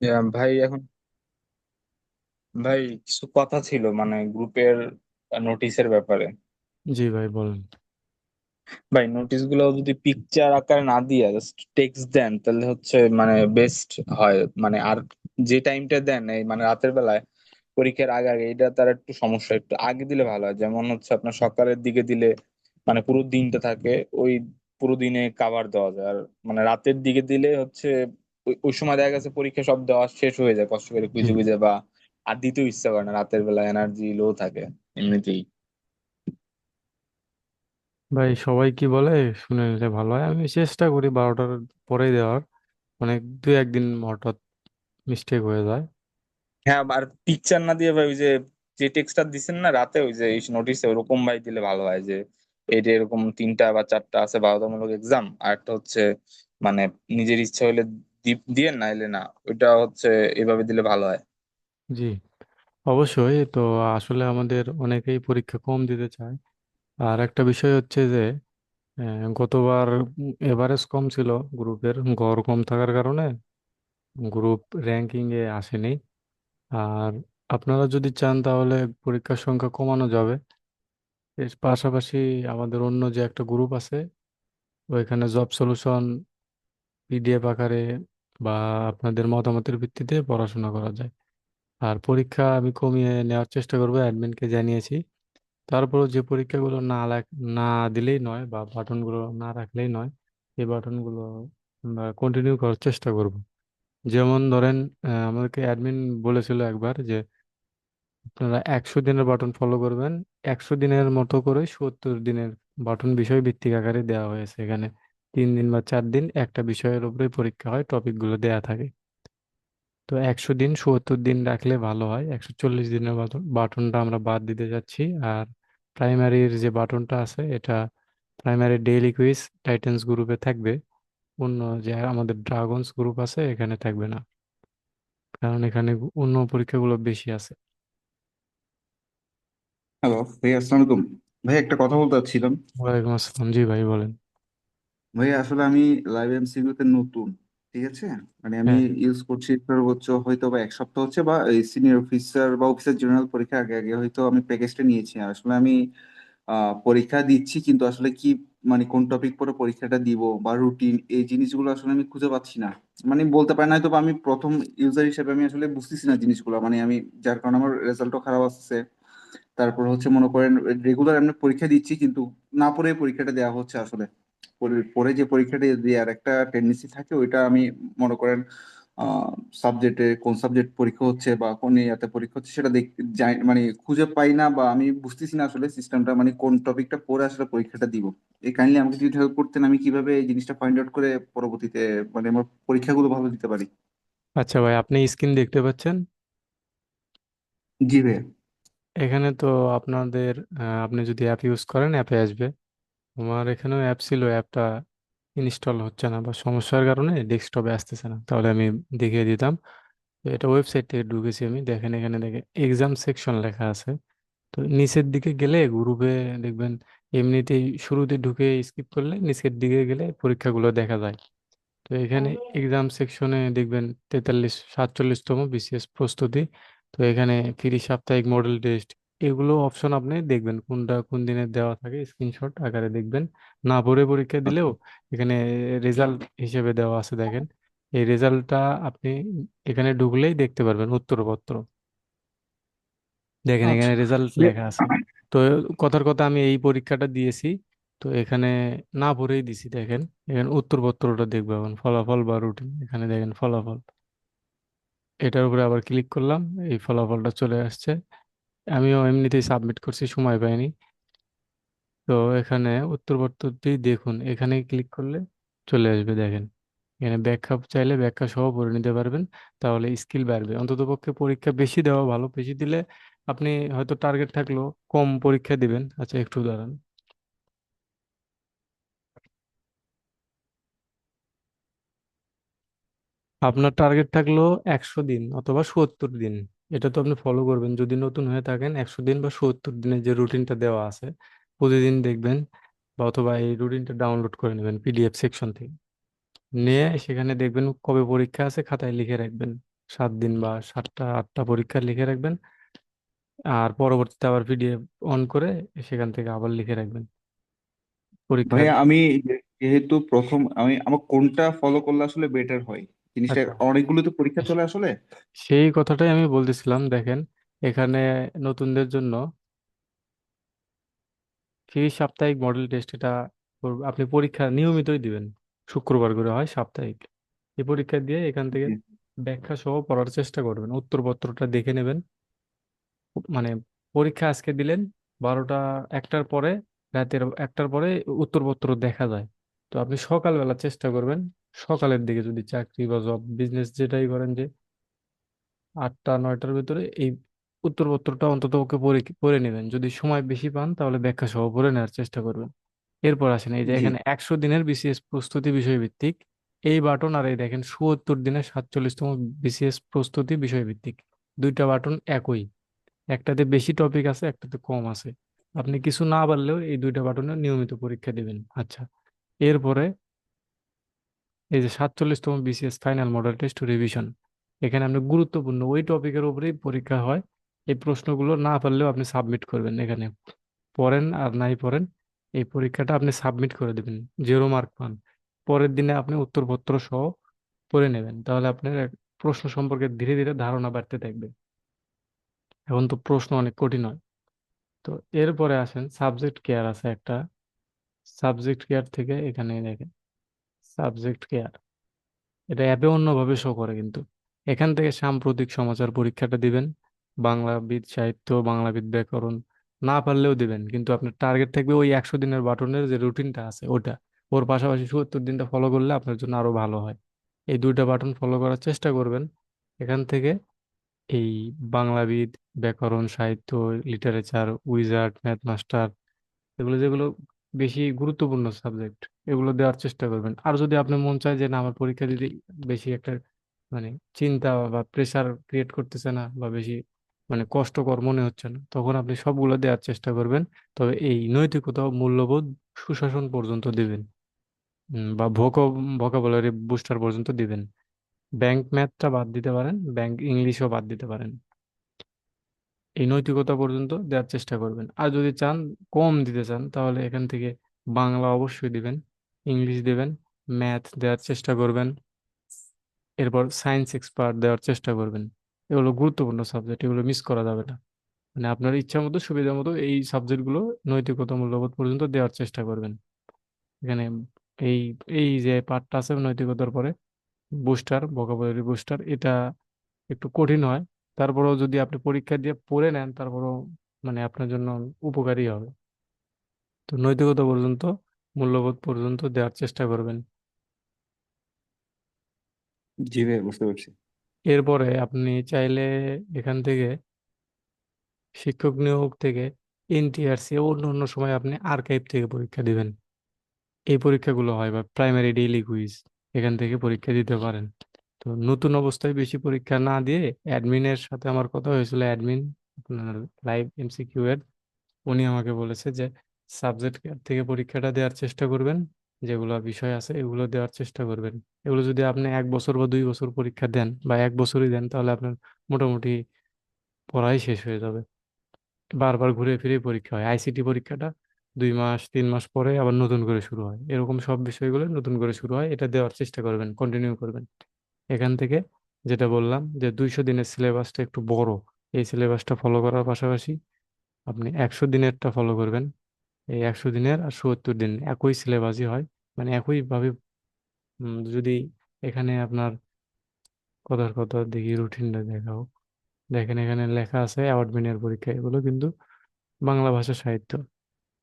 ইয়া, ভাই এখন ভাই কিছু কথা ছিল মানে গ্রুপের নোটিশের ব্যাপারে। জি ভাই বলেন। ভাই নোটিশগুলো যদি পিকচার আকারে না দিয়ে জাস্ট টেক্সট দেন তাহলে হচ্ছে মানে বেস্ট হয়। মানে আর যে টাইমটা দেন এই মানে রাতের বেলায় পরীক্ষার আগে আগে এটা তার একটু সমস্যা। একটু আগে দিলে ভালো হয়। যেমন হচ্ছে আপনার সকালের দিকে দিলে মানে পুরো দিনটা থাকে ওই পুরো দিনে কাভার দেওয়া যায়। আর মানে রাতের দিকে দিলে হচ্ছে ওই সময় দেখা গেছে পরীক্ষা সব দেওয়া শেষ হয়ে যায় কষ্ট করে খুঁজে কুইজে বা আর দিতেও ইচ্ছা করে না রাতের বেলা এনার্জি লো থাকে এমনিতেই। ভাই সবাই কি বলে? শুনে নিলে ভালো হয়। আমি চেষ্টা করি বারোটার পরেই দেওয়ার। মানে দুই একদিন হঠাৎ মিস্টেক হয়ে যায়। হ্যাঁ আর পিকচার না দিয়ে ভাই ওই যে যে টেক্সটটা দিচ্ছেন না রাতে ওই যে নোটিশে ওরকম ভাই দিলে ভালো হয় যে এই যে এরকম তিনটা বা চারটা আছে বাধ্যতামূলক এক্সাম আর একটা হচ্ছে মানে নিজের ইচ্ছা হইলে দিয়ে নাইলে না, ওইটা হচ্ছে এভাবে দিলে ভালো হয়। জি, অবশ্যই। তো আসলে আমাদের অনেকেই পরীক্ষা কম দিতে চায়। আর একটা বিষয় হচ্ছে যে গতবার এভারেজ কম ছিল গ্রুপের, গড় কম থাকার কারণে গ্রুপ র্যাঙ্কিং এ আসেনি। আর আপনারা যদি চান তাহলে পরীক্ষার সংখ্যা কমানো যাবে। এর পাশাপাশি আমাদের অন্য যে একটা গ্রুপ আছে, ওইখানে জব সলিউশন, পিডিএফ আকারে বা আপনাদের মতামতের ভিত্তিতে পড়াশোনা করা যায়। আর পরীক্ষা আমি কমিয়ে নেওয়ার চেষ্টা করব, অ্যাডমিনকে জানিয়েছি। তারপরও যে পরীক্ষাগুলো না না দিলেই নয় বা বাটনগুলো না রাখলেই নয়, এই বাটনগুলো আমরা কন্টিনিউ করার চেষ্টা করব। যেমন ধরেন আমাদেরকে অ্যাডমিন বলেছিল একবার যে, আপনারা একশো দিনের বাটন ফলো করবেন। একশো দিনের মতো করে সত্তর দিনের বাটন বিষয় ভিত্তিক আকারে দেওয়া হয়েছে এখানে। তিন দিন বা চার দিন একটা বিষয়ের উপরে পরীক্ষা হয় টপিকগুলো দেয়া থাকে। তো একশো দিন সত্তর দিন রাখলে ভালো হয় একশো চল্লিশ দিনের বাটনটা আমরা বাদ দিতে যাচ্ছি। আর প্রাইমারির যে বাটনটা আছে এটা প্রাইমারি ডেইলি কুইজ টাইটান্স গ্রুপে থাকবে। অন্য যে আমাদের ড্রাগনস গ্রুপ আছে এখানে থাকবে না। কারণ এখানে অন্য পরীক্ষাগুলো বেশি আছে। হ্যালো ভাই আসসালামু আলাইকুম। ভাই একটা কথা বলতে চাচ্ছিলাম। ওয়ালাইকুম আসসালাম। জি ভাই বলেন। ভাই আসলে আমি লাইভ এমসিকিউ তে নতুন ঠিক আছে? মানে আমি হ্যাঁ। ইউজ করছি সর্বোচ্চ হয়তো বা এক সপ্তাহ হচ্ছে বা এই সিনিয়র অফিসার বা অফিসার জেনারেল পরীক্ষা আগে আগে হয়তো আমি প্যাকেজটা নিয়েছি। আর আসলে আমি আহ, পরীক্ষা দিচ্ছি কিন্তু আসলে কি মানে কোন টপিক পরে পরীক্ষাটা দিব বা রুটিন এই জিনিসগুলো আসলে আমি খুঁজে পাচ্ছি না। মানে বলতে পারি না হয়তো বা আমি প্রথম ইউজার হিসেবে আমি আসলে বুঝতেছি না জিনিসগুলো। মানে আমি যার কারণে আমার রেজাল্টও খারাপ আসছে তারপর হচ্ছে মনে করেন রেগুলার আমি পরীক্ষা দিচ্ছি কিন্তু না পড়ে পরীক্ষাটা দেওয়া হচ্ছে আসলে। পরে যে পরীক্ষাটা দেওয়ার একটা টেন্ডেন্সি থাকে ওইটা আমি মনে করেন সাবজেক্টে কোন সাবজেক্ট পরীক্ষা হচ্ছে বা কোন ইয়াতে পরীক্ষা হচ্ছে সেটা দেখ যাই মানে খুঁজে পাই না বা আমি বুঝতেছি না আসলে সিস্টেমটা মানে কোন টপিকটা পড়ে আসলে পরীক্ষাটা দিব। এই কাইন্ডলি আমাকে যদি হেল্প করতেন আমি কীভাবে এই জিনিসটা ফাইন্ড আউট করে পরবর্তীতে মানে আমার পরীক্ষাগুলো ভালো দিতে পারি? আচ্ছা ভাই আপনি স্ক্রিন দেখতে পাচ্ছেন? জি ভাইয়া। এখানে তো আপনাদের আপনি যদি অ্যাপ ইউজ করেন অ্যাপে আসবে। আমার এখানেও অ্যাপ ছিল অ্যাপটা ইনস্টল হচ্ছে না বা সমস্যার কারণে ডেস্কটপে আসতেছে না। তাহলে আমি দেখিয়ে দিতাম। এটা ওয়েবসাইট থেকে ঢুকেছি আমি। দেখেন এখানে দেখে এক্সাম সেকশন লেখা আছে। তো নিচের দিকে গেলে গ্রুপে দেখবেন এমনিতেই শুরুতে ঢুকে স্কিপ করলে নিচের দিকে গেলে পরীক্ষাগুলো দেখা যায়। তো এখানে এক্সাম সেকশনে দেখবেন তেতাল্লিশ, সাতচল্লিশতম বিসিএস প্রস্তুতি। তো এখানে ফ্রি সাপ্তাহিক মডেল টেস্ট এগুলো অপশন আপনি দেখবেন। কোনটা কোন দিনে দেওয়া থাকে স্ক্রিনশট আকারে দেখবেন। না পড়ে পরীক্ষা দিলেও এখানে রেজাল্ট হিসেবে দেওয়া আছে দেখেন। এই রেজাল্টটা আপনি এখানে ঢুকলেই দেখতে পারবেন উত্তরপত্র। দেখেন আচ্ছা। এখানে রেজাল্ট লেখা আছে। তো কথার কথা আমি এই পরীক্ষাটা দিয়েছি। তো এখানে না পড়েই দিছি দেখেন। এখানে উত্তরপত্রটা দেখব এখন। ফলাফল বা রুটিন এখানে দেখেন ফলাফল। এটার উপরে আবার ক্লিক করলাম। এই ফলাফলটা চলে আসছে। আমিও এমনিতেই সাবমিট করছি, সময় পাইনি। তো এখানে উত্তরপত্রটি দেখুন, এখানে ক্লিক করলে চলে আসবে, দেখেন। এখানে ব্যাখ্যা চাইলে ব্যাখ্যা সহ পড়ে নিতে পারবেন, তাহলে স্কিল বাড়বে। অন্ততপক্ষে পরীক্ষা বেশি দেওয়া ভালো, বেশি দিলে আপনি হয়তো টার্গেট থাকলেও কম পরীক্ষা দিবেন। আচ্ছা একটু দাঁড়ান। আপনার টার্গেট থাকল একশো দিন অথবা সত্তর দিন। এটা তো আপনি ফলো করবেন। যদি নতুন হয়ে থাকেন, একশো দিন বা সত্তর দিনের যে রুটিনটা দেওয়া আছে, প্রতিদিন দেখবেন বা অথবা এই রুটিনটা ডাউনলোড করে নেবেন পিডিএফ সেকশন থেকে। নিয়ে সেখানে দেখবেন কবে পরীক্ষা আছে খাতায় লিখে রাখবেন। সাত দিন বা সাতটা, আটটা পরীক্ষা লিখে রাখবেন। আর পরবর্তীতে আবার পিডিএফ অন করে সেখান থেকে আবার লিখে রাখবেন। পরীক্ষার ভাইয়া, আমি যেহেতু প্রথম আমি, আমার কোনটা ফলো করলে আসলে বেটার হয়? জিনিসটা আচ্ছা। অনেকগুলো তো পরীক্ষা চলে আসলে? সেই কথাটাই আমি বলতেছিলাম দেখেন এখানে নতুনদের জন্য তিরিশ সাপ্তাহিক মডেল টেস্ট এটা করব- আপনি পরীক্ষা নিয়মিতই দিবেন শুক্রবার করে হয় সাপ্তাহিক। এই পরীক্ষা দিয়ে এখান থেকে জি। ব্যাখ্যা সহ পড়ার চেষ্টা করবেন উত্তরপত্রটা দেখে নেবেন। মানে পরীক্ষা আজকে দিলেন বারোটা একটার পরে রাতের একটার পরে উত্তরপত্র দেখা যায়। তো আপনি সকালবেলা চেষ্টা করবেন সকালের দিকে যদি চাকরি বা জব বিজনেস যেটাই করেন যে আটটা নয়টার ভিতরে এই উত্তরপত্রটা অন্তত ওকে পড়ে পড়ে নেবেন। যদি সময় বেশি পান তাহলে ব্যাখ্যা সহ পড়ে নেওয়ার চেষ্টা করবেন। এরপর আসেন এই যে এখানে একশো দিনের বিসিএস প্রস্তুতি বিষয়ভিত্তিক। এই বাটন আর এই দেখেন সত্তর দিনের সাতচল্লিশতম বিসিএস প্রস্তুতি বিষয়ভিত্তিক। দুইটা বাটন একই। একটাতে বেশি টপিক আছে একটাতে কম আছে। আপনি কিছু না পারলেও এই দুইটা বাটনে নিয়মিত পরীক্ষা দিবেন। আচ্ছা। এরপরে এই যে সাতচল্লিশতম BCS final model test revision এখানে আপনি গুরুত্বপূর্ণ ওই টপিকের উপরেই পরীক্ষা হয়। এই প্রশ্নগুলো না পারলেও আপনি সাবমিট করবেন এখানে। পড়েন আর নাই পড়েন, এই পরীক্ষাটা আপনি সাবমিট করে দেবেন জিরো মার্ক পান। পরের দিনে আপনি উত্তরপত্র সহ পড়ে নেবেন, তাহলে আপনার প্রশ্ন সম্পর্কে ধীরে ধীরে ধারণা বাড়তে থাকবে। এখন তো প্রশ্ন অনেক কঠিন হয়। তো এরপরে আসেন সাবজেক্ট কেয়ার আছে একটা। সাবজেক্ট কেয়ার থেকে এখানে দেখেন সাবজেক্ট কেয়ার এটা অ্যাপে অন্যভাবে শো করে কিন্তু। এখান থেকে সাম্প্রতিক সমাচার পরীক্ষাটা দিবেন, বাংলাবিদ সাহিত্য, বাংলাবিদ ব্যাকরণ, না পারলেও দিবেন, কিন্তু আপনার টার্গেট থাকবে ওই একশো দিনের বাটনের যে রুটিনটা আছে ওটা। ওর পাশাপাশি সত্তর দিনটা ফলো করলে আপনার জন্য আরও ভালো হয়। এই দুইটা বাটন ফলো করার চেষ্টা করবেন। এখান থেকে এই বাংলাবিদ, ব্যাকরণ, সাহিত্য লিটারেচার উইজার্ড ম্যাথ মাস্টার এগুলো যেগুলো বেশি গুরুত্বপূর্ণ সাবজেক্ট, এগুলো দেওয়ার চেষ্টা করবেন। আর যদি আপনি মন চায় যে না, আমার পরীক্ষা দিতে বেশি একটা মানে চিন্তা বা প্রেশার ক্রিয়েট করতেছে না বা বেশি মানে কষ্টকর মনে হচ্ছে না, তখন আপনি সবগুলো দেওয়ার চেষ্টা করবেন। তবে এই নৈতিকতা মূল্যবোধ সুশাসন পর্যন্ত দিবেন বা ভোক ভোকাবুলারি বুস্টার পর্যন্ত দিবেন। ব্যাংক ম্যাথটা বাদ দিতে পারেন ব্যাংক ইংলিশও বাদ দিতে পারেন। এই নৈতিকতা পর্যন্ত দেওয়ার চেষ্টা করবেন। আর যদি চান কম দিতে চান, তাহলে এখান থেকে বাংলা অবশ্যই দিবেন, ইংলিশ দিবেন, ম্যাথ দেওয়ার চেষ্টা করবেন, এরপর সায়েন্স এক্সপার্ট দেওয়ার চেষ্টা করবেন। এগুলো গুরুত্বপূর্ণ সাবজেক্ট, এগুলো মিস করা যাবে না। মানে আপনার ইচ্ছা মতো, সুবিধা মতো এই সাবজেক্টগুলো নৈতিকতা মূল্যবোধ পর্যন্ত দেওয়ার চেষ্টা করবেন। এখানে এই এই যে পার্টটা আছে নৈতিকতার পরে, বুস্টার ভোকাবুলারি বুস্টার, এটা একটু কঠিন হয় তারপরেও যদি আপনি পরীক্ষা দিয়ে পড়ে নেন তারপরেও মানে আপনার জন্য উপকারী হবে। তো নৈতিকতা পর্যন্ত মূল্যবোধ পর্যন্ত দেওয়ার চেষ্টা করবেন। জি ভাই বুঝতে পারছি। এরপরে আপনি চাইলে এখান থেকে শিক্ষক নিয়োগ থেকে এনটিআরসি অন্য অন্য সময় আপনি আর্কাইভ থেকে পরীক্ষা দিবেন। এই পরীক্ষাগুলো হয় বা প্রাইমারি ডেইলি কুইজ এখান থেকে পরীক্ষা দিতে পারেন। তো নতুন অবস্থায় বেশি পরীক্ষা না দিয়ে অ্যাডমিনের সাথে আমার কথা হয়েছিল অ্যাডমিন আপনার লাইভ এমসিকিউ এর। উনি আমাকে বলেছে যে সাবজেক্ট থেকে পরীক্ষাটা দেওয়ার চেষ্টা করবেন, যেগুলো বিষয় আছে এগুলো দেওয়ার চেষ্টা করবেন। এগুলো যদি আপনি এক বছর বা দুই বছর পরীক্ষা দেন বা এক বছরই দেন, তাহলে আপনার মোটামুটি পড়াই শেষ হয়ে যাবে। বারবার ঘুরে ফিরে পরীক্ষা হয়। আইসিটি পরীক্ষাটা দুই মাস, তিন মাস পরে আবার নতুন করে শুরু হয়। এরকম সব বিষয়গুলো নতুন করে শুরু হয়। এটা দেওয়ার চেষ্টা করবেন কন্টিনিউ করবেন। এখান থেকে যেটা বললাম যে দুইশো দিনের সিলেবাসটা একটু বড়। এই সিলেবাসটা ফলো করার পাশাপাশি আপনি একশো দিনেরটা ফলো করবেন। এই একশো দিনের আর সত্তর দিন একই সিলেবাসই হয়। মানে একইভাবে যদি এখানে আপনার কথার কথা দেখি রুটিনটা দেখা হোক দেখেন এখানে লেখা আছে অ্যাওয়ার্ডমিনের পরীক্ষা। এগুলো কিন্তু বাংলা ভাষা সাহিত্য।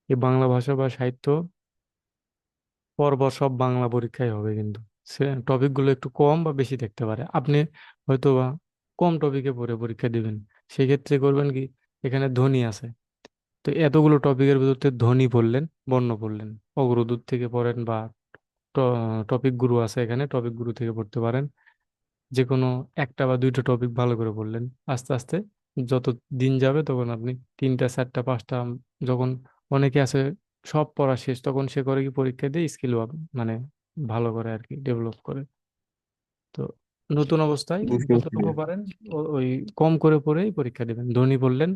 এই বাংলা ভাষা বা সাহিত্য পরপর সব বাংলা পরীক্ষায় হবে কিন্তু। টপিকগুলো একটু কম বা বেশি থাকতে পারে। আপনি হয়তো বা কম টপিকে পড়ে পরীক্ষা দিবেন। সেক্ষেত্রে করবেন কি? এখানে ধ্বনি আছে। তো এতগুলো টপিকের ভিতর ধ্বনি পড়লেন বর্ণ পড়লেন। অগ্রদূত থেকে পড়েন বা টপিক গুরু আছে এখানে টপিক গুরু থেকে পড়তে পারেন। যে কোনো একটা বা দুইটা টপিক ভালো করে পড়লেন। আস্তে আস্তে যত দিন যাবে তখন আপনি তিনটা, চারটা, পাঁচটা যখন অনেকে আছে সব পড়া শেষ, তখন সে করে কি পরীক্ষা দিয়ে স্কিল মানে ভালো করে আর কি ডেভেলপ করে। তো নতুন অবস্থায় যতটুকু পারেন ওই কম করে পড়েই পরীক্ষা দিবেন। ধনী বললেন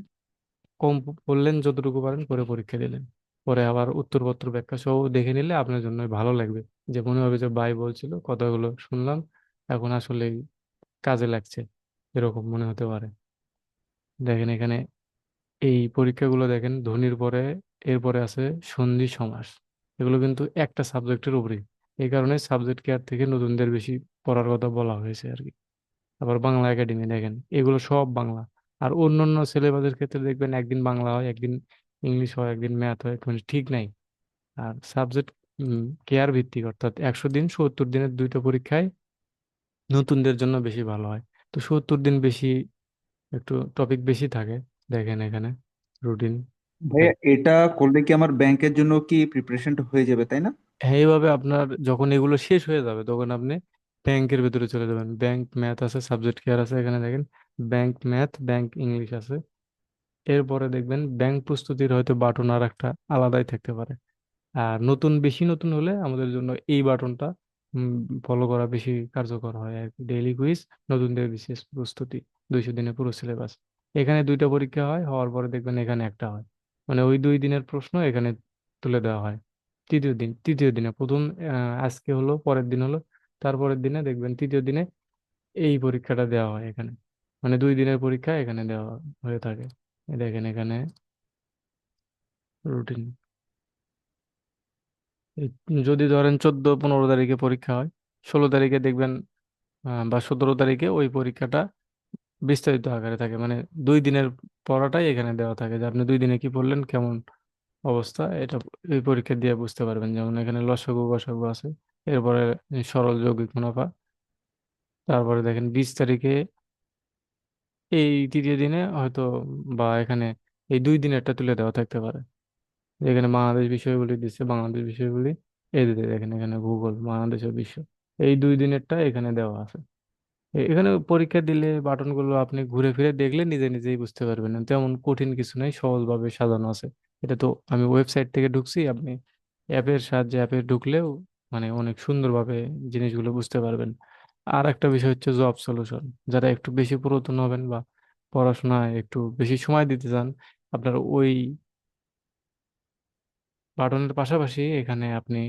কম পড়লেন যতটুকু পারেন করে পরীক্ষা দিলেন। পরে আবার উত্তরপত্র ব্যাখ্যা সহ দেখে নিলে আপনার জন্য ভালো লাগবে। যে মনে হবে যে ভাই বলছিল কথাগুলো শুনলাম এখন আসলে কাজে লাগছে। এরকম মনে হতে পারে। দেখেন এখানে এই পরীক্ষাগুলো দেখেন ধ্বনির পরে এরপরে আছে সন্ধি সমাস। এগুলো কিন্তু একটা সাবজেক্টের উপরেই। এই কারণে সাবজেক্ট কেয়ার থেকে নতুনদের বেশি পড়ার কথা বলা হয়েছে আর কি আবার বাংলা একাডেমি দেখেন, এগুলো সব বাংলা। আর অন্যান্য সিলেবাসের ক্ষেত্রে দেখবেন একদিন বাংলা হয়, একদিন ইংলিশ হয়, একদিন ম্যাথ হয় মানে ঠিক নাই। আর সাবজেক্ট কেয়ার ভিত্তিক অর্থাৎ একশো দিন সত্তর দিনের দুইটা পরীক্ষায় নতুনদের জন্য বেশি ভালো হয়। তো সত্তর দিন বেশি একটু টপিক বেশি থাকে, দেখেন এখানে রুটিন ভাইয়া, এটা করলে কি আমার ব্যাংকের জন্য কি প্রিপারেশনটা হয়ে যাবে, তাই না? এইভাবে আপনার যখন এগুলো শেষ হয়ে যাবে, তখন আপনি ব্যাংকের ভেতরে চলে যাবেন। ব্যাংক ম্যাথ আছে সাবজেক্ট কেয়ার আছে, এখানে দেখেন। ব্যাংক ম্যাথ ব্যাংক ইংলিশ আছে। এরপরে দেখবেন ব্যাংক প্রস্তুতির হয়তো বাটন আর একটা আলাদাই থাকতে পারে। আর নতুন, বেশি নতুন হলে আমাদের জন্য এই বাটনটা ফলো করা বেশি কার্যকর হয়। আর কি ডেইলি কুইজ নতুনদের বিশেষ প্রস্তুতি, দুইশো দিনের পুরো সিলেবাস এখানে দুইটা পরীক্ষা হয়, হওয়ার পরে দেখবেন এখানে একটা হয়। মানে ওই দুই দিনের প্রশ্ন এখানে তুলে দেওয়া হয়। তৃতীয় দিন, তৃতীয় দিনে প্রথম আজকে হলো, পরের দিন হলো, তারপরের দিনে দেখবেন তৃতীয় দিনে এই পরীক্ষাটা দেওয়া হয় এখানে। মানে দুই দিনের পরীক্ষা এখানে দেওয়া হয়ে থাকে। দেখেন এখানে রুটিন যদি ধরেন চোদ্দ, পনেরো তারিখে পরীক্ষা হয়, ষোলো তারিখে দেখবেন বা সতেরো তারিখে ওই পরীক্ষাটা বিস্তারিত আকারে থাকে। মানে দুই দিনের পড়াটাই এখানে দেওয়া থাকে যে আপনি দুই দিনে কি পড়লেন, কেমন অবস্থা, এটা এই পরীক্ষা দিয়ে বুঝতে পারবেন। যেমন এখানে লসাগু গসাগু আছে, এরপরে সরল যৌগিক মুনাফা। তারপরে দেখেন বিশ তারিখে এই তৃতীয় দিনে হয়তো বা এখানে এই দুই দিনেরটা তুলে দেওয়া থাকতে পারে। এখানে বাংলাদেশ বিষয়গুলি দিচ্ছে, বাংলাদেশ বিষয়গুলি এই দিকে দেখেন এখানে ভূগোল, বাংলাদেশ ও বিশ্ব। এই দুই দিনেরটা এখানে দেওয়া আছে। এখানে পরীক্ষা দিলে বাটনগুলো আপনি ঘুরে ফিরে দেখলে নিজে নিজেই বুঝতে পারবেন। তেমন কঠিন কিছু নাই, সহজভাবে সাজানো আছে। এটা তো আমি ওয়েবসাইট থেকে ঢুকছি, আপনি অ্যাপের সাহায্যে অ্যাপে ঢুকলেও মানে অনেক সুন্দরভাবে জিনিসগুলো বুঝতে পারবেন। আর একটা বিষয় হচ্ছে জব সলিউশন যারা একটু বেশি পুরাতন হবেন বা পড়াশোনায় একটু বেশি সময় দিতে চান, আপনার ওই বাটনের পাশাপাশি এখানে আপনি,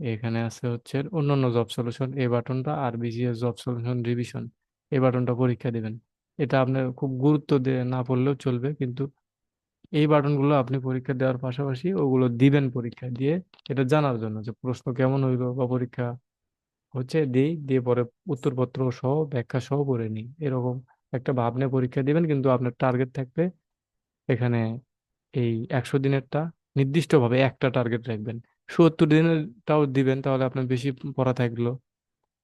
এখানে আছে হচ্ছে অন্যান্য জব সলিউশন এই বাটনটা আর বিজিএস জব সলিউশন রিভিশন এই বাটনটা পরীক্ষা দিবেন। এটা আপনার খুব গুরুত্ব দিয়ে না পড়লেও চলবে, কিন্তু এই বাটনগুলো আপনি পরীক্ষা দেওয়ার পাশাপাশি ওগুলো দিবেন পরীক্ষা দিয়ে, এটা জানার জন্য যে প্রশ্ন কেমন হইল বা পরীক্ষা হচ্ছে, দিই, দিয়ে পরে উত্তরপত্র সহ, ব্যাখ্যা সহ করে নিই। এরকম একটা ভাবনে পরীক্ষা দিবেন, কিন্তু আপনার টার্গেট থাকবে এখানে এই একশো দিনেরটা, নির্দিষ্টভাবে একটা টার্গেট রাখবেন। সত্তর দিনেরটাও দিবেন, তাহলে আপনার বেশি পড়া থাকল।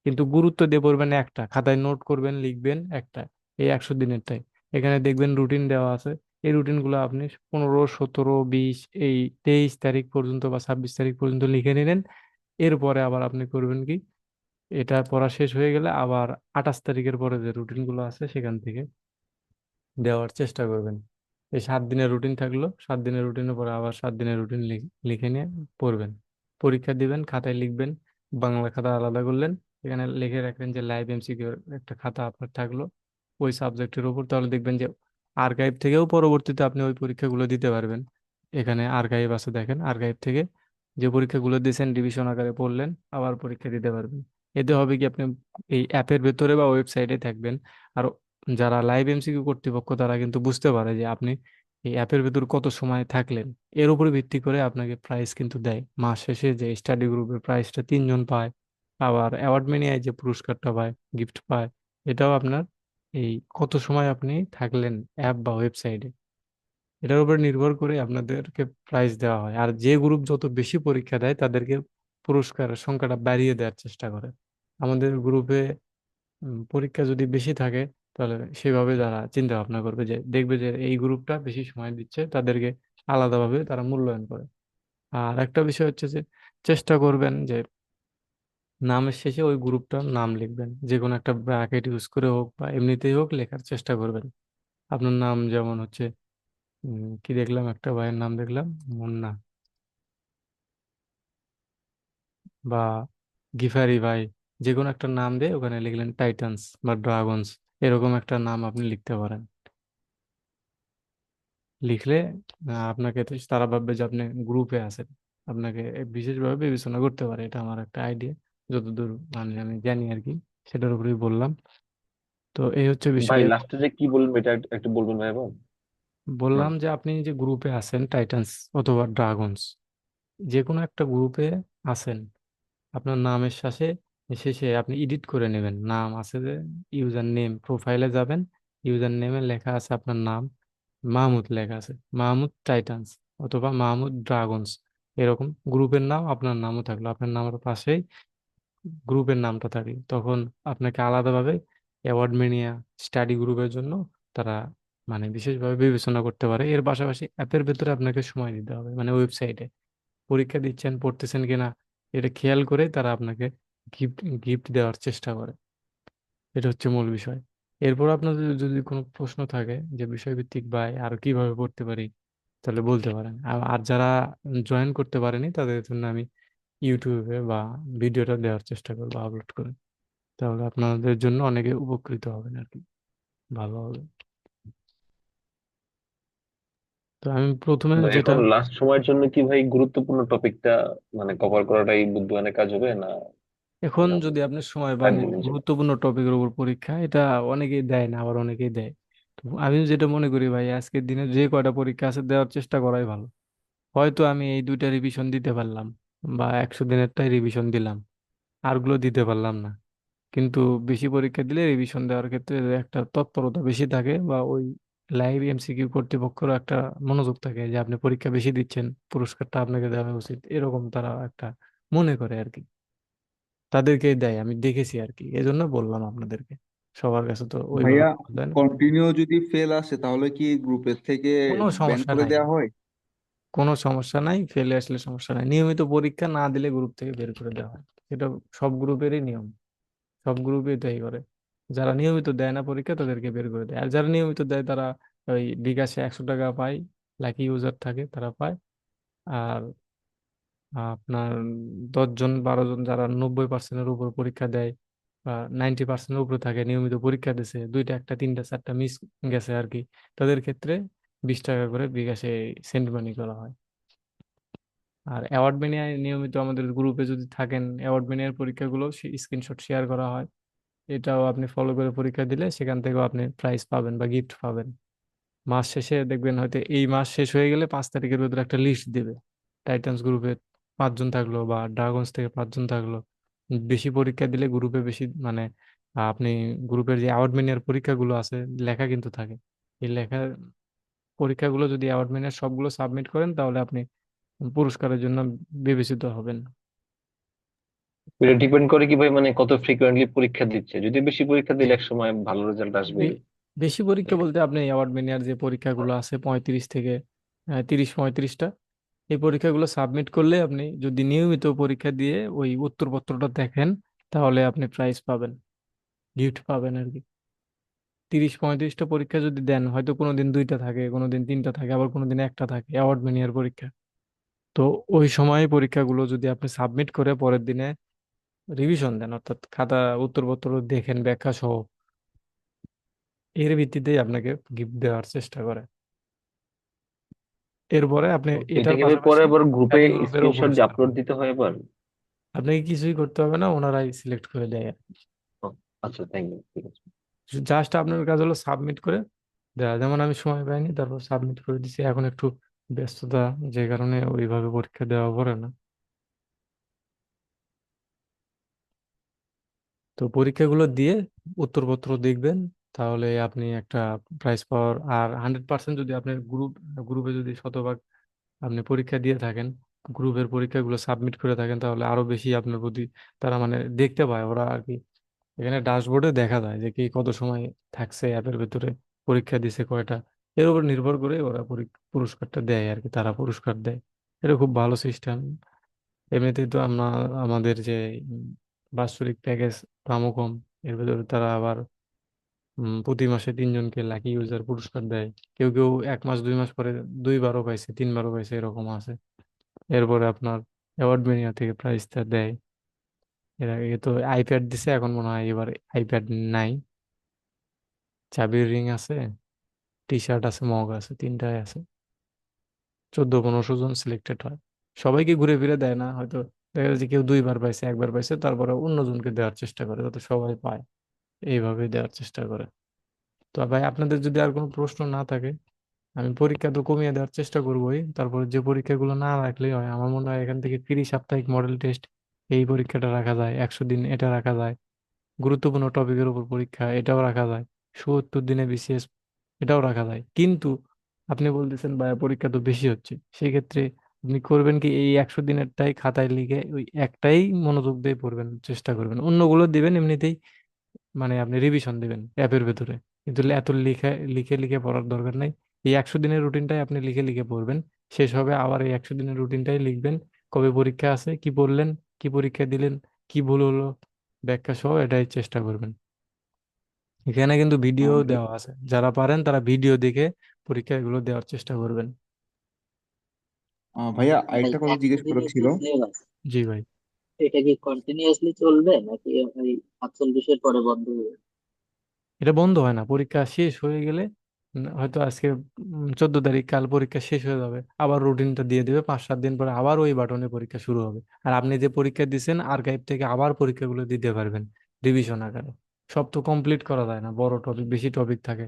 কিন্তু গুরুত্ব দিয়ে পড়বেন একটা, খাতায় নোট করবেন, লিখবেন একটা, এই একশো দিনেরটাই। এখানে দেখবেন রুটিন দেওয়া আছে। এই রুটিনগুলো আপনি পনেরো, সতেরো, বিশ, এই তেইশ তারিখ পর্যন্ত বা ছাব্বিশ তারিখ পর্যন্ত লিখে নিলেন। এরপরে আবার আপনি করবেন কি, এটা পড়া শেষ হয়ে গেলে আবার আঠাশ তারিখের পরে যে রুটিনগুলো আছে সেখান থেকে দেওয়ার চেষ্টা করবেন। এই সাত দিনের রুটিন থাকল, সাত দিনের রুটিনের পরে আবার সাত দিনের রুটিন লিখে নিয়ে পড়বেন। পরীক্ষা দিবেন, খাতায় লিখবেন, বাংলা খাতা আলাদা করলেন, এখানে লিখে রাখলেন যে লাইভ এমসিকিউ একটা খাতা আপনার থাকল। ওই সাবজেক্টের উপর তাহলে দেখবেন যে আর্কাইভ থেকেও পরবর্তীতে আপনি ওই পরীক্ষাগুলো দিতে পারবেন। এখানে আর্কাইভ আছে দেখেন আর্কাইভ থেকে যে পরীক্ষাগুলো দিয়েছেন ডিভিশন আকারে পড়লেন, আবার পরীক্ষা দিতে পারবেন। এতে হবে কি আপনি এই অ্যাপের ভেতরে বা ওয়েবসাইটে থাকবেন। আর যারা লাইভ এমসিকিউ কর্তৃপক্ষ, তারা কিন্তু বুঝতে পারে যে আপনি এই অ্যাপের ভেতর কত সময় থাকলেন। এর উপরে ভিত্তি করে আপনাকে প্রাইস কিন্তু দেয়। মাস শেষে যে স্টাডি গ্রুপের প্রাইসটা তিনজন পায়, আবার অ্যাওয়ার্ড মেনিয়ায় যে পুরস্কারটা পায় গিফট পায়, এটাও আপনার এই কত সময় আপনি থাকলেন অ্যাপ বা ওয়েবসাইটে? এটার উপর নির্ভর করে আপনাদেরকে প্রাইজ দেওয়া হয়। আর যে গ্রুপ যত বেশি পরীক্ষা দেয়, তাদেরকে পুরস্কারের সংখ্যাটা বাড়িয়ে দেওয়ার চেষ্টা করে। আমাদের গ্রুপে পরীক্ষা যদি বেশি থাকে, তাহলে সেভাবে তারা চিন্তা ভাবনা করবে যে, দেখবে যে এই গ্রুপটা বেশি সময় দিচ্ছে, তাদেরকে আলাদাভাবে তারা মূল্যায়ন করে। আর একটা বিষয় হচ্ছে যে, চেষ্টা করবেন যে নামের শেষে ওই গ্রুপটার নাম লিখবেন। যে কোনো একটা ব্র্যাকেট ইউজ করে হোক বা এমনিতেই হোক লেখার চেষ্টা করবেন। আপনার নাম যেমন হচ্ছে কি দেখলাম? একটা ভাইয়ের নাম দেখলাম, মুন্না। বা গিফারি ভাই যে কোনো একটা নাম দিয়ে ওখানে লিখলেন টাইটান্স বা ড্রাগনস, এরকম একটা নাম আপনি লিখতে পারেন। লিখলে আপনাকে তো তারা ভাববে যে আপনি গ্রুপে আছেন। আপনাকে বিশেষভাবে বিবেচনা করতে পারে, এটা আমার একটা আইডিয়া যতদূর মানে আমি জানি আর কি সেটার উপরেই বললাম। তো এই হচ্ছে ভাই বিষয়। লাস্টে যে কি বলবেন এটা একটু একটু বলবেন ভাই এবার বললাম যে আপনি যে গ্রুপে আছেন টাইটান্স অথবা ড্রাগনস যে কোনো একটা গ্রুপে আছেন আপনার নামের শেষে শেষে আপনি এডিট করে নেবেন। নাম আছে যে ইউজার নেম প্রোফাইলে যাবেন ইউজার নেমে লেখা আছে আপনার নাম মাহমুদ লেখা আছে মাহমুদ টাইটান্স অথবা মাহমুদ ড্রাগনস এরকম গ্রুপের নাম আপনার নামও থাকল। আপনার নামের পাশেই গ্রুপের নামটা থাকল তখন আপনাকে আলাদাভাবে অ্যাওয়ার্ড মেনিয়া স্টাডি গ্রুপের জন্য তারা মানে বিশেষভাবে বিবেচনা করতে পারে। এর পাশাপাশি অ্যাপের ভেতরে আপনাকে সময় দিতে হবে মানে ওয়েবসাইটে। পরীক্ষা দিচ্ছেন, পড়তেছেন কিনা এটা খেয়াল করে তারা আপনাকে গিফট গিফট দেওয়ার চেষ্টা করে। এটা হচ্ছে মূল বিষয়। এরপর আপনাদের যদি কোনো প্রশ্ন থাকে যে বিষয়ভিত্তিক বা আরও কীভাবে পড়তে পারি, তাহলে বলতে পারেন। আর যারা জয়েন করতে পারেনি তাদের জন্য আমি ইউটিউবে বা ভিডিওটা দেওয়ার চেষ্টা করব আপলোড করে। তাহলে আপনাদের জন্য অনেকে উপকৃত হবেন আর কি ভালো হবে। তো আমি প্রথমে ভাই যেটা এখন লাস্ট সময়ের জন্য কি ভাই গুরুত্বপূর্ণ টপিকটা মানে কভার করাটাই বুদ্ধিমানের কাজ হবে না? এখন যদি আপনি সময় পান গুরুত্বপূর্ণ টপিকের উপর পরীক্ষা এটা অনেকেই দেয় না আবার অনেকেই দেয়। তো আমি যেটা মনে করি ভাই আজকের দিনে যে কয়টা পরীক্ষা আছে দেওয়ার চেষ্টা করাই ভালো। হয়তো আমি এই দুইটা রিভিশন দিতে পারলাম। বা একশো দিনেরটাই রিভিশন দিলাম। আরগুলো দিতে পারলাম না। কিন্তু বেশি পরীক্ষা দিলে রিভিশন দেওয়ার ক্ষেত্রে একটা তৎপরতা বেশি থাকে বা ওই লাইভ এমসিকিউ কর্তৃপক্ষেরও একটা মনোযোগ থাকে যে আপনি পরীক্ষা বেশি দিচ্ছেন পুরস্কারটা আপনাকে দেওয়া উচিত। এরকম তারা একটা মনে করে আর কি তাদেরকেই দেয় আমি দেখেছি আর কি এজন্য বললাম আপনাদেরকে। সবার কাছে তো ওইভাবে ভাইয়া কন্টিনিউ যদি ফেল আসে তাহলে কি গ্রুপের থেকে কোনো ব্যান সমস্যা করে নাই। দেওয়া হয়? কোনো সমস্যা নাই, ফেলে আসলে সমস্যা নাই। নিয়মিত পরীক্ষা না দিলে গ্রুপ থেকে বের করে দেওয়া হয়। এটা সব গ্রুপেরই নিয়ম। সব গ্রুপে তাই করে। যারা নিয়মিত দেয় না পরীক্ষা, তাদেরকে বের করে দেয়। আর যারা নিয়মিত দেয়, তারা ওই বিকাশে একশো টাকা পায় লাকি ইউজার থাকে, তারা পায়। আর আপনার দশজন বারো জন যারা নব্বই পার্সেন্টের উপর পরীক্ষা দেয় বা নাইনটি পার্সেন্টের উপরে থাকে, নিয়মিত পরীক্ষা দিছে, দুইটা, একটা, তিনটা, চারটা মিস গেছে আর কি তাদের ক্ষেত্রে বিশ টাকা করে বিকাশে সেন্ড মানি করা হয়। আর অ্যাওয়ার্ড মেনিয়ায় নিয়মিত আমাদের গ্রুপে যদি থাকেন, অ্যাওয়ার্ড মেনিয়ার পরীক্ষাগুলো স্ক্রিনশট শেয়ার করা হয়। এটাও আপনি ফলো করে পরীক্ষা দিলে সেখান থেকেও আপনি প্রাইজ পাবেন বা গিফট পাবেন। মাস শেষে দেখবেন হয়তো এই মাস শেষ হয়ে গেলে পাঁচ তারিখের ভেতরে একটা লিস্ট দেবে। টাইটান্স গ্রুপে পাঁচজন থাকল বা ড্রাগনস থেকে পাঁচজন থাকল। বেশি পরীক্ষা দিলে গ্রুপে বেশি মানে আপনি গ্রুপের যে অ্যাওয়ার্ড মেনিয়ার পরীক্ষাগুলো আছে, লেখা কিন্তু থাকে। এই লেখা পরীক্ষাগুলো যদি অ্যাওয়ার্ড মেনিয়ার সবগুলো সাবমিট করেন তাহলে আপনি পুরস্কারের জন্য বিবেচিত হবেন। এটা ডিপেন্ড করে কি ভাই মানে কত ফ্রিকোয়েন্টলি পরীক্ষা দিচ্ছে? যদি বেশি পরীক্ষা দিলে এক সময় ভালো রেজাল্ট আসবে। বেশি পরীক্ষা বলতে আপনি অ্যাওয়ার্ড মেনিয়ার যে পরীক্ষাগুলো আছে পঁয়ত্রিশ থেকে তিরিশ পঁয়ত্রিশটা এই পরীক্ষাগুলো সাবমিট করলে আপনি যদি নিয়মিত পরীক্ষা দিয়ে ওই উত্তরপত্রটা দেখেন তাহলে আপনি প্রাইজ পাবেন গিফট পাবেন আর কি। তিরিশ পঁয়ত্রিশটা পরীক্ষা যদি দেন হয়তো কোনোদিন দুইটা থাকে কোনোদিন তিনটা থাকে আবার কোনোদিন একটা থাকে অ্যাওয়ার্ড মেনিয়ার পরীক্ষা। তো ওই সময় পরীক্ষাগুলো যদি আপনি সাবমিট করে পরের দিনে রিভিশন দেন অর্থাৎ খাতা উত্তরপত্র দেখেন ব্যাখ্যা সহ এর ভিত্তিতেই আপনাকে গিফট দেওয়ার চেষ্টা করে। এরপরে আপনি এটা এটার কি পরে আবার গ্রুপে স্ক্রিনশট আপলোড দিতে হয় আবার আপনাকে কিছুই করতে হবে না ওনারাই সিলেক্ট করে দেয়। আচ্ছা থ্যাংক ইউ ঠিক আছে। জাস্ট আপনার কাজ হলো সাবমিট করে দেওয়া যেমন আমি সময় পাইনি, তারপর সাবমিট করে দিছি। এখন একটু ব্যস্ততা, যে কারণে ওইভাবে পরীক্ষা দেওয়া পড়ে না। তো পরীক্ষাগুলো দিয়ে উত্তরপত্র দেখবেন, তাহলে আপনি একটা প্রাইজ পাওয়ার। আর হান্ড্রেড পার্সেন্ট যদি আপনার গ্রুপ গ্রুপে যদি শতভাগ আপনি পরীক্ষা দিয়ে থাকেন গ্রুপের পরীক্ষাগুলো সাবমিট করে থাকেন, তাহলে আরও বেশি আপনার প্রতি তারা মানে দেখতে পায়। ওরা আর কি এখানে ড্যাশবোর্ডে দেখা যায় যে কি কত সময় থাকছে অ্যাপের ভেতরে, পরীক্ষা দিছে কয়টা। এর উপর নির্ভর করে ওরা পুরস্কারটা দেয় আর কি, তারা পুরস্কার দেয়। এটা খুব ভালো সিস্টেম এমনিতেই তো আমরা, আমাদের যে বাৎসরিক প্যাকেজ দামও কম। এর ভেতরে তারা আবার প্রতি মাসে তিনজনকে লাকি ইউজার পুরস্কার দেয়। কেউ কেউ এক মাস, দুই মাস পরে দুইবারও পাইছে, তিনবারও পাইছে, এরকম আছে। এরপরে আপনার অ্যাওয়ার্ড মেনিয়া থেকে প্রাইজটা দেয়। এর আগে তো আইপ্যাড দিছে, এখন মনে হয় এবার আইপ্যাড নাই। চাবির রিং আছে টি শার্ট আছে, মগ আছে, তিনটাই আছে। চোদ্দ, পনেরোশো জন সিলেক্টেড হয়। সবাইকে ঘুরে ফিরে দেয় না, হয়তো দেখা যাচ্ছে কেউ দুইবার পাইছে, একবার পাইছে, তারপরে অন্যজনকে দেওয়ার চেষ্টা করে, যাতে সবাই পায়। এইভাবে দেওয়ার চেষ্টা করে। তো ভাই, আপনাদের যদি আর কোনো প্রশ্ন না থাকে, আমি পরীক্ষা তো কমিয়ে দেওয়ার চেষ্টা করবোই। তারপরে যে পরীক্ষাগুলো না রাখলেই হয়, আমার মনে হয় এখান থেকে তিরিশ সাপ্তাহিক মডেল টেস্ট এই পরীক্ষাটা রাখা যায়, একশো দিন এটা রাখা যায়, গুরুত্বপূর্ণ টপিকের উপর পরীক্ষা এটাও রাখা যায়, সত্তর দিনে বিসিএস এটাও রাখা যায়। কিন্তু আপনি বলতেছেন, ভাইয়া, পরীক্ষা তো বেশি হচ্ছে। সেই ক্ষেত্রে আপনি করবেন কি, এই একশো দিনেরটাই খাতায় লিখে ওই একটাই মনোযোগ দিয়ে পড়বেন, চেষ্টা করবেন। অন্যগুলো দিবেন, এমনিতেই মানে আপনি রিভিশন দিবেন অ্যাপের ভেতরে। কিন্তু এত লিখে লিখে লিখে পড়ার দরকার নাই। এই একশো দিনের রুটিনটাই আপনি লিখে লিখে পড়বেন। শেষ হবে আবার এই একশো দিনের রুটিনটাই লিখবেন। কবে পরীক্ষা আছে, কি পড়লেন কি পরীক্ষা দিলেন কি ভুল হলো ব্যাখ্যা সহ এটাই চেষ্টা করবেন। এখানে কিন্তু ভিডিও দেওয়া আছে যারা পারেন তারা ভিডিও দেখে পরীক্ষা এগুলো দেওয়ার চেষ্টা করবেন। ভাইয়া আরেকটা কথা জিজ্ঞেস করার ছিল। জি ভাই। এটা কি কন্টিনিউয়াসলি চলবে নাকি ওই সাতচল্লিশের পরে বন্ধ হবে এটা বন্ধ হয় না পরীক্ষা শেষ হয়ে গেলে হয়তো আজকে চোদ্দ তারিখ কাল পরীক্ষা শেষ হয়ে যাবে, আবার রুটিনটা দিয়ে দেবে, পাঁচ সাত দিন পরে আবার ওই বাটনে পরীক্ষা শুরু হবে। আর আপনি যে পরীক্ষা দিচ্ছেন আর্কাইভ থেকে আবার পরীক্ষাগুলো দিতে পারবেন রিভিশন আকারে। সব তো কমপ্লিট করা যায় না, বড় টপিক বেশি টপিক থাকে।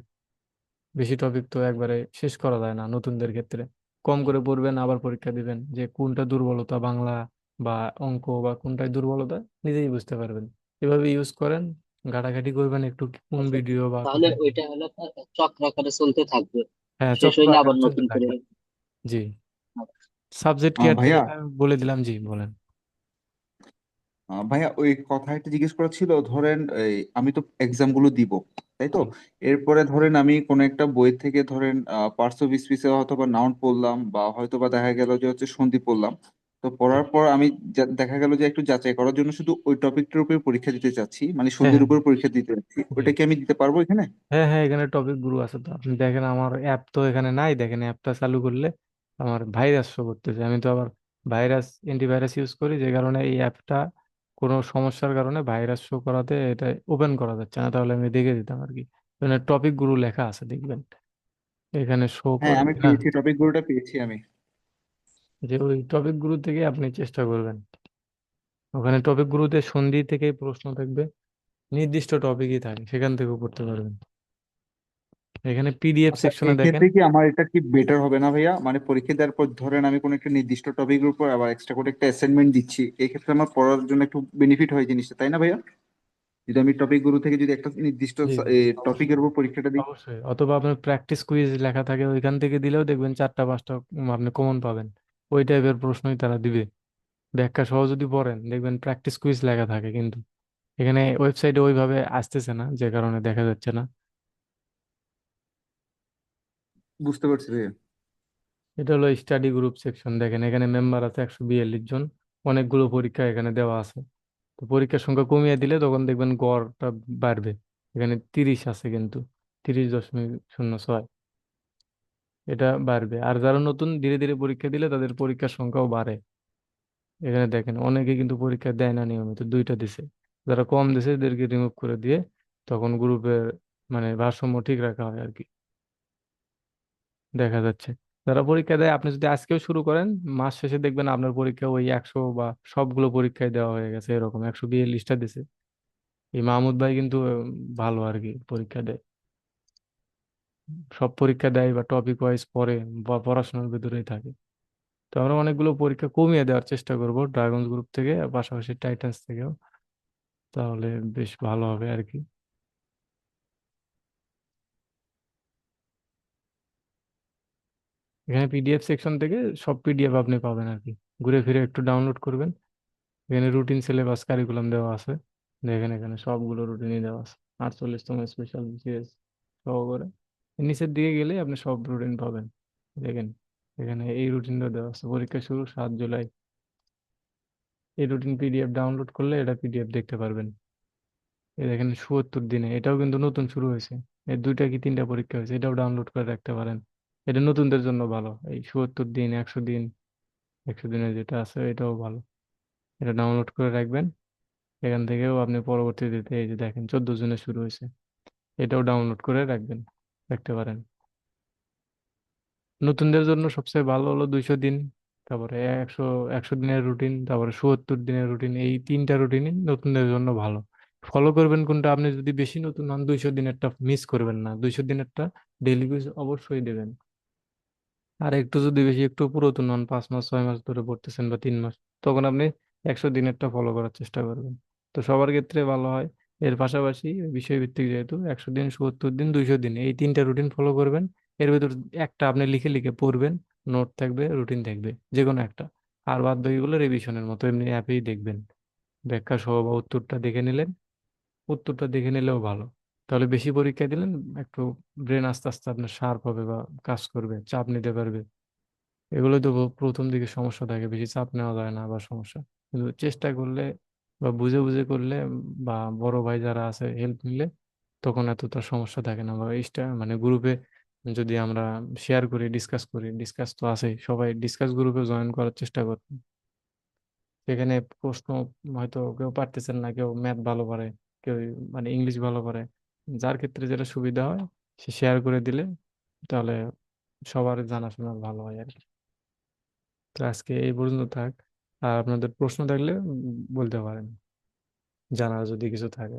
বেশি টপিক তো একবারে শেষ করা যায় না নতুনদের ক্ষেত্রে। কম করে পড়বেন, আবার পরীক্ষা দিবেন, যে কোনটা দুর্বলতা বাংলা বা অঙ্ক বা কোনটায় দুর্বলতা, নিজেই বুঝতে পারবেন। এভাবে ইউজ করেন ঘাটাঘাটি করবেন একটু কোন আচ্ছা ভিডিও বা তাহলে কোথায়। ওইটা হলো চক্র আকারে চলতে থাকবে। হ্যাঁ শেষ চক্র হইলে আকারে আবার চলতে নতুন করে। থাকবে। জি। আচ্ছা। সাবজেক্ট কি আহ, আর ভাইয়া আমি বলে দিলাম জি বলেন। আহ, ভাইয়া ওই কথা একটা জিজ্ঞেস করা ছিল ধরেন এই, আমি তো এক্সামগুলো দিব তাই তো? এরপরে ধরেন আমি কোন একটা বই থেকে ধরেন পার্টস অফ স্পিচে হয়তো বা নাউন পড়লাম বা হয়তো বা দেখা গেল যে হচ্ছে সন্ধি পড়লাম। তো পড়ার পর আমি দেখা গেল যে একটু যাচাই করার জন্য শুধু ওই টপিকটার উপর পরীক্ষা দিতে চাচ্ছি মানে হ্যাঁ সন্ধির হ্যাঁ। উপর পরীক্ষা দিতে চাচ্ছি। ওটা কি আমি দিতে পারব এখানে? হ্যাঁ হ্যাঁ এখানে টপিকগুলো আছে তো। আপনি দেখেন আমার অ্যাপ তো এখানে নাই দেখেন অ্যাপটা চালু করলে আমার ভাইরাস শো করতেছে। আমি তো আবার ভাইরাস অ্যান্টিভাইরাস ইউজ করি যে কারণে এই অ্যাপটা কোনো সমস্যার কারণে ভাইরাস শো করাতে এটা ওপেন করা যাচ্ছে না তাহলে আমি দেখে দিতাম আর কি। এখানে টপিকগুলো লেখা আছে দেখবেন। এখানে শো হ্যাঁ করে আমি কিনা পেয়েছি টপিক গুলোটা পেয়েছি আমি। যে ওই টপিকগুলো থেকে আপনি চেষ্টা করবেন। ওখানে টপিক গুলোতে সন্ধি থেকে প্রশ্ন থাকবে নির্দিষ্ট টপিকই থাকে সেখান থেকেও পড়তে পারবেন। এখানে পিডিএফ আচ্ছা সেকশনে দেখেন। কি আমার এটা কি বেটার হবে না ভাইয়া? মানে পরীক্ষা দেওয়ার পর ধরেন আমি কোনো একটা নির্দিষ্ট টপিকের উপর আবার এক্সট্রা করে একটা অ্যাসাইনমেন্ট দিচ্ছি এই ক্ষেত্রে আমার পড়ার জন্য একটু বেনিফিট হয় জিনিসটা তাই না ভাইয়া? যদি আমি টপিকগুলো থেকে যদি একটা নির্দিষ্ট টপিকের উপর পরীক্ষাটা দিই। অবশ্যই অথবা আপনার প্র্যাকটিস কুইজ লেখা থাকে ওইখান থেকে দিলেও দেখবেন চারটা পাঁচটা আপনি কমন পাবেন। ওই টাইপের প্রশ্নই তারা দিবে। ব্যাখ্যা সহ যদি পড়েন দেখবেন প্র্যাকটিস কুইজ লেখা থাকে কিন্তু। এখানে ওয়েবসাইটে ওইভাবে আসতেছে না যে কারণে দেখা যাচ্ছে না। বুঝতে পারছি ভাইয়া। এটা হলো স্টাডি গ্রুপ সেকশন দেখেন এখানে মেম্বার আছে একশো বিয়াল্লিশ জন। অনেকগুলো পরীক্ষা এখানে দেওয়া আছে। তো পরীক্ষার সংখ্যা কমিয়ে দিলে তখন দেখবেন গড়টা বাড়বে। এখানে তিরিশ আছে কিন্তু তিরিশ দশমিক শূন্য ছয়। এটা বাড়বে। আর যারা নতুন ধীরে ধীরে পরীক্ষা দিলে তাদের পরীক্ষার সংখ্যাও বাড়ে। এখানে দেখেন, অনেকে কিন্তু পরীক্ষা দেয় না নিয়মিত, দুইটা দিছে। যারা কম দিছে এদেরকে রিমুভ করে দিয়ে তখন গ্রুপের মানে ভারসাম্য ঠিক রাখা হয় আর কি দেখা যাচ্ছে। যারা পরীক্ষা দেয়, আপনি যদি আজকেও শুরু করেন, মাস শেষে দেখবেন আপনার পরীক্ষা ওই একশো বা সবগুলো পরীক্ষায় দেওয়া হয়ে গেছে, এরকম একশো বিয়াল্লিশটা দিছে। এই মাহমুদ ভাই কিন্তু ভালো আর কি পরীক্ষা দেয়। সব পরীক্ষা দেয় বা টপিক ওয়াইজ পড়ে বা পড়াশোনার ভিতরেই থাকে। তো আমরা অনেকগুলো পরীক্ষা কমিয়ে দেওয়ার চেষ্টা করব ড্রাগনস গ্রুপ থেকে, পাশাপাশি টাইটান্স থেকেও। তাহলে বেশ ভালো হবে আর কি। এখানে পিডিএফ সেকশন থেকে সব পিডিএফ আপনি পাবেন আর কি। ঘুরে ফিরে একটু ডাউনলোড করবেন। এখানে রুটিন সিলেবাস কারিকুলাম দেওয়া আছে। দেখেন এখানে সবগুলো রুটিনই দেওয়া আছে। আটচল্লিশতম স্পেশাল বিসিএস সহ করে নিচের দিকে গেলে আপনি সব রুটিন পাবেন। দেখেন, এখানে এই রুটিনটা দেওয়া আছে। পরীক্ষা শুরু সাত জুলাই। এই রুটিন পিডিএফ ডাউনলোড করলে এটা পিডিএফ দেখতে পারবেন। এই দেখেন চুয়াত্তর দিনে, এটাও কিন্তু নতুন শুরু হয়েছে। এই দুইটা কি তিনটা পরীক্ষা হয়েছে, এটাও ডাউনলোড করে রাখতে পারেন। এটা নতুনদের জন্য ভালো। এই চুয়াত্তর দিন, একশো দিন, একশো দিনের যেটা আছে, এটাও ভালো। এটা ডাউনলোড করে রাখবেন। এখান থেকেও আপনি পরবর্তীতে এই যে দেখেন, চোদ্দ জুনে শুরু হয়েছে। এটাও ডাউনলোড করে রাখবেন। রাখতে পারেন। নতুনদের জন্য সবচেয়ে ভালো হলো দুইশো দিন, তারপরে একশো একশো দিনের রুটিন তারপরে সত্তর দিনের রুটিন এই তিনটা রুটিনই নতুনদের জন্য ভালো। ফলো করবেন কোনটা? আপনি যদি বেশি নতুন হন, দুইশো দিনেরটা মিস করবেন না। দুইশো দিনেরটা ডেইলি বেস অবশ্যই দেবেন। আর একটু যদি বেশি, একটু পুরাতন হন, পাঁচ মাস, ছয় মাস ধরে পড়তেছেন বা তিন মাস, তখন আপনি একশো দিনেরটা ফলো করার চেষ্টা করবেন। তো সবার ক্ষেত্রে ভালো হয়। এর পাশাপাশি বিষয়ভিত্তিক যেহেতু একশো দিন, সত্তর দিন, দুইশো দিন, এই তিনটা রুটিন ফলো করবেন। এর ভিতর একটা আপনি লিখে লিখে পড়বেন নোট থাকবে রুটিন থাকবে যে কোনো একটা। আর বাদ বাকিগুলো রিভিশনের মতো এমনি অ্যাপেই দেখবেন। ব্যাখ্যা সহ বা উত্তরটা দেখে নিলেন। উত্তরটা দেখে নিলেও ভালো। তাহলে বেশি পরীক্ষা দিলেন, একটু ব্রেন আস্তে আস্তে আপনার শার্প হবে বা কাজ করবে, চাপ নিতে পারবে। এগুলো তো প্রথম দিকে সমস্যা থাকে, বেশি চাপ নেওয়া যায় না বা সমস্যা। কিন্তু চেষ্টা করলে বা বুঝে বুঝে করলে বা বড় ভাই যারা আছে হেল্প নিলে তখন এতটা সমস্যা থাকে না। বা ইস্টা মানে গ্রুপে যদি আমরা শেয়ার করি ডিসকাস করি ডিসকাস তো আছেই, সবাই ডিসকাস গ্রুপে জয়েন করার চেষ্টা করবেন সেখানে প্রশ্ন হয়তো কেউ পারতেছেন না, কেউ ম্যাথ ভালো পারে, কেউ মানে ইংলিশ ভালো পারে। যার ক্ষেত্রে যেটা সুবিধা হয়, সে শেয়ার করে দিলে তাহলে সবার জানাশোনা ভালো হয় আর কি। তো আজকে এই পর্যন্ত থাক। আর আপনাদের প্রশ্ন থাকলে বলতে পারেন জানার যদি কিছু থাকে।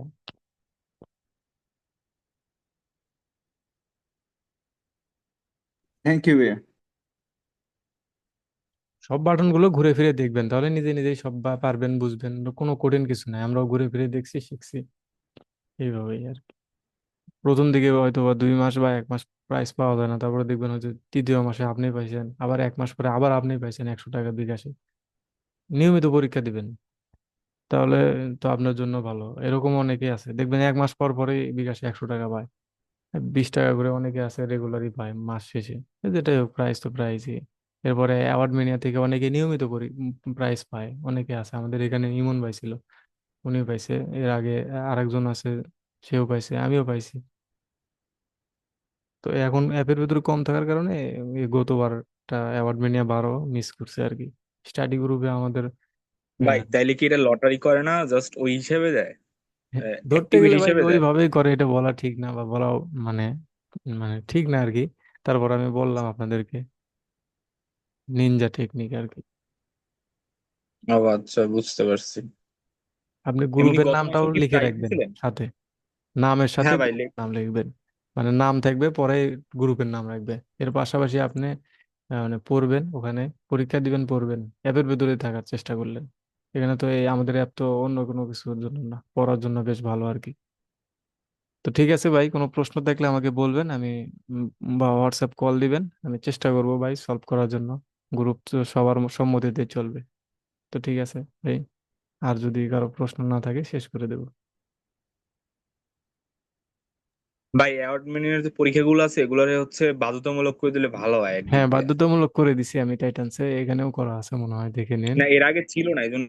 থ্যাংক ইউ ভাইয়া। সব বাটনগুলো ঘুরে ফিরে দেখবেন তাহলে নিজে নিজেই সব পারবেন বুঝবেন। কোনো কঠিন কিছু নাই আমরাও ঘুরে ফিরে দেখছি শিখছি। এইভাবেই আর কি। প্রথম দিকে হয়তো বা দুই মাস বা এক মাস প্রাইস পাওয়া যায় না তারপরে দেখবেন হয়তো তৃতীয় মাসে আপনি পাইছেন আবার এক মাস পরে আবার আপনি পাইছেন একশো টাকা বিকাশে। নিয়মিত পরীক্ষা দিবেন। তাহলে তো আপনার জন্য ভালো। এরকম অনেকেই আছে। দেখবেন এক মাস পর পরে বিকাশে একশো টাকা পায়। বিশ টাকা করে অনেকে আছে রেগুলারই পায় মাস শেষে। যেটাই হোক প্রাইস তো প্রাইসই এরপরে অ্যাওয়ার্ড মিনিয়া থেকে অনেকে নিয়মিত করি প্রাইস পায়। অনেকে আছে, আমাদের এখানে ইমন ভাই ছিল। পাইছে। এর আগে আরেকজন আছে, সেও পাইছে, আমিও পাইছি। তো এখন অ্যাপের ভিতরে কম থাকার কারণে গতবারটা অ্যাওয়ার্ড মিনিয়া বারো মিস করছে আর কি। স্টাডি গ্রুপে আমাদের ভাই তাইলে কি এটা লটারি করে না জাস্ট ওই হিসেবে দেয়? হ্যাঁ, ধরতে গেলে ভাই হিসেবে দেয়। ওইভাবেই করে এটা বলা ঠিক না বা বলা মানে মানে ঠিক না আর কি। তারপর আমি বললাম আপনাদেরকে নিনজা টেকনিক আর কি। ও আচ্ছা বুঝতে পারছি। আপনি গ্রুপের গত নামটাও কি লিখে রাখবেন সাথে। নামের সাথে হ্যাঁ ভাই লে- নাম লিখবেন। মানে নাম থাকবে পরে গ্রুপের নাম রাখবে। এর পাশাপাশি আপনি মানে পড়বেন ওখানে, পরীক্ষা দিবেন, পড়বেন। অ্যাপের ভিতরে থাকার চেষ্টা করলেন। এখানে তো এই আমাদের অ্যাপ তো অন্য কোনো কিছুর জন্য না, পড়ার জন্য বেশ ভালো আর কি। তো ঠিক আছে ভাই, কোনো প্রশ্ন থাকলে আমাকে বলবেন, আমি বা হোয়াটসঅ্যাপ কল দিবেন, আমি চেষ্টা করব ভাই সলভ করার জন্য। গ্রুপ তো সবার সম্মতিতে চলবে। তো ঠিক আছে ভাই, আর যদি কারও প্রশ্ন না থাকে শেষ করে দেবো। ভাই অ্যাওয়ার্ড মিনির যে পরীক্ষাগুলো আছে এগুলোরে হচ্ছে বাধ্যতামূলক করে দিলে ভালো হয় হ্যাঁ বাধ্যতামূলক করে দিছি আমি টাইটান্সে এখানেও করা আছে মনে হয় দেখে নিন। না এর আগে ছিল না এই জন্য